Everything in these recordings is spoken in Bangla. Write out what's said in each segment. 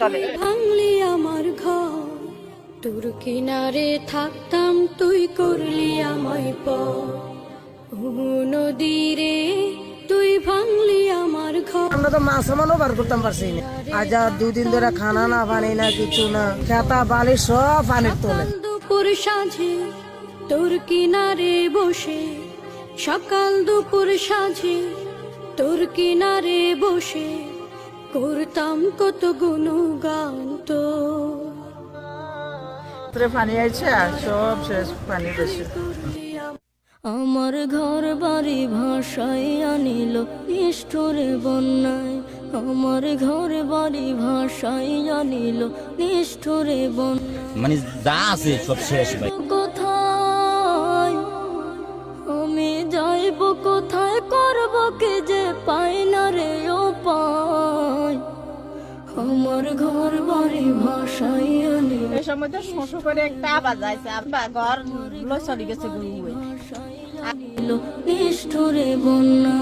তলে। ভাঙলি আমার ঘর তোর কিনারে থাকতাম তুই করলি আমায় নদীরে তুই ভাঙলি আমার ঘর। আমরা তো মাছ সামানও বার করতাম পারছি না। আজ আর দুদিন ধরে খানা না পানি না কিছু না। খেতা বালি সব পানির তোলে। দুপুর সাঁঝে তোর কিনারে বসে সকাল দুপুর সাঁঝে তোর কিনারে বসে। করতাম কত গুণগান পানি সব শেষ পানি আমার ঘর বাড়ি ভাষায় আনিল নিষ্ঠুরে বন্যায়। আমার ঘর বাড়ি ভাষায় আনিল নিষ্ঠুরে বন্যায়। মানে যা আছে সব শেষ ভাই। কোথায়? আমি যাইব কোথায়? করব কে যে আমার ঘর বাড়ি ভাষায় আনিল এই সময় তো শোষো করে একটা আবার যাইছে আবার ঘর লই চলে গেছে গরু নিষ্ঠুরে বন্যা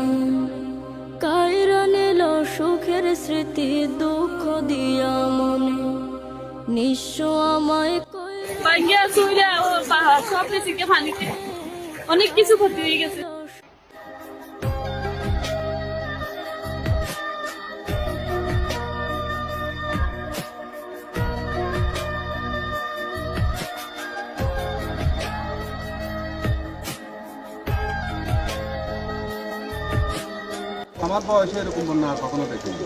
কায়রা নিল সুখের স্মৃতি দুঃখ দিয়া মনে। নিঃস্ব আমায় কই ভাঙ্গিয়া চুইরা ও পাহাড় সব পানিতে অনেক কিছু ক্ষতি হয়ে গেছে। আমার বয়সে এরকম বন্যা আর কখনো দেখিনি।